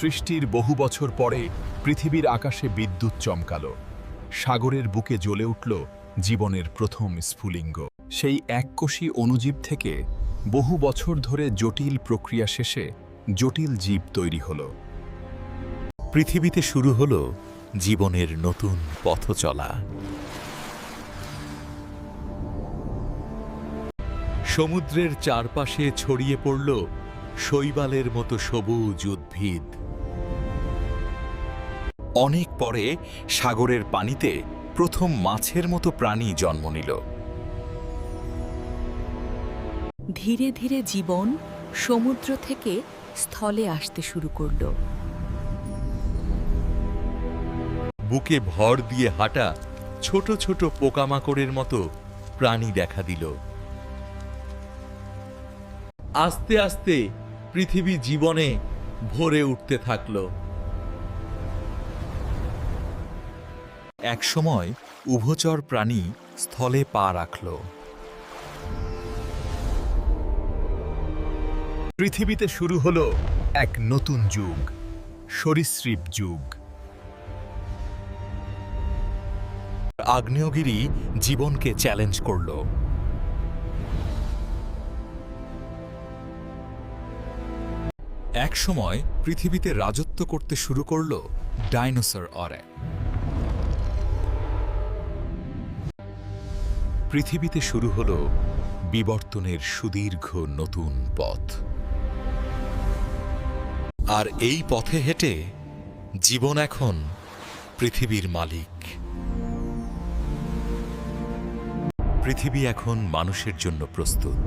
সৃষ্টির বহু বছর পরে পৃথিবীর আকাশে বিদ্যুৎ চমকালো। সাগরের বুকে জ্বলে উঠল জীবনের প্রথম স্ফুলিঙ্গ। সেই এককোষী অণুজীব থেকে বহু বছর ধরে জটিল প্রক্রিয়া শেষে জটিল জীব তৈরি হল। পৃথিবীতে শুরু হল জীবনের নতুন পথ চলা। সমুদ্রের চারপাশে ছড়িয়ে পড়ল শৈবালের মতো সবুজ উদ্ভিদ। অনেক পরে সাগরের পানিতে প্রথম মাছের মতো প্রাণী জন্ম নিল। ধীরে ধীরে জীবন সমুদ্র থেকে স্থলে আসতে শুরু করল। বুকে ভর দিয়ে হাঁটা ছোট ছোট পোকামাকড়ের মতো প্রাণী দেখা দিল। আস্তে আস্তে পৃথিবী জীবনে ভরে উঠতে থাকল। একসময় উভচর প্রাণী স্থলে পা রাখল। পৃথিবীতে শুরু হলো এক নতুন যুগ, সরীসৃপ যুগ। আগ্নেয়গিরি জীবনকে চ্যালেঞ্জ করল। এক সময় পৃথিবীতে রাজত্ব করতে শুরু করল ডাইনোসর অরে। পৃথিবীতে শুরু হল বিবর্তনের সুদীর্ঘ নতুন পথ। আর এই পথে হেঁটে জীবন এখন পৃথিবীর মালিক। পৃথিবী এখন মানুষের জন্য প্রস্তুত।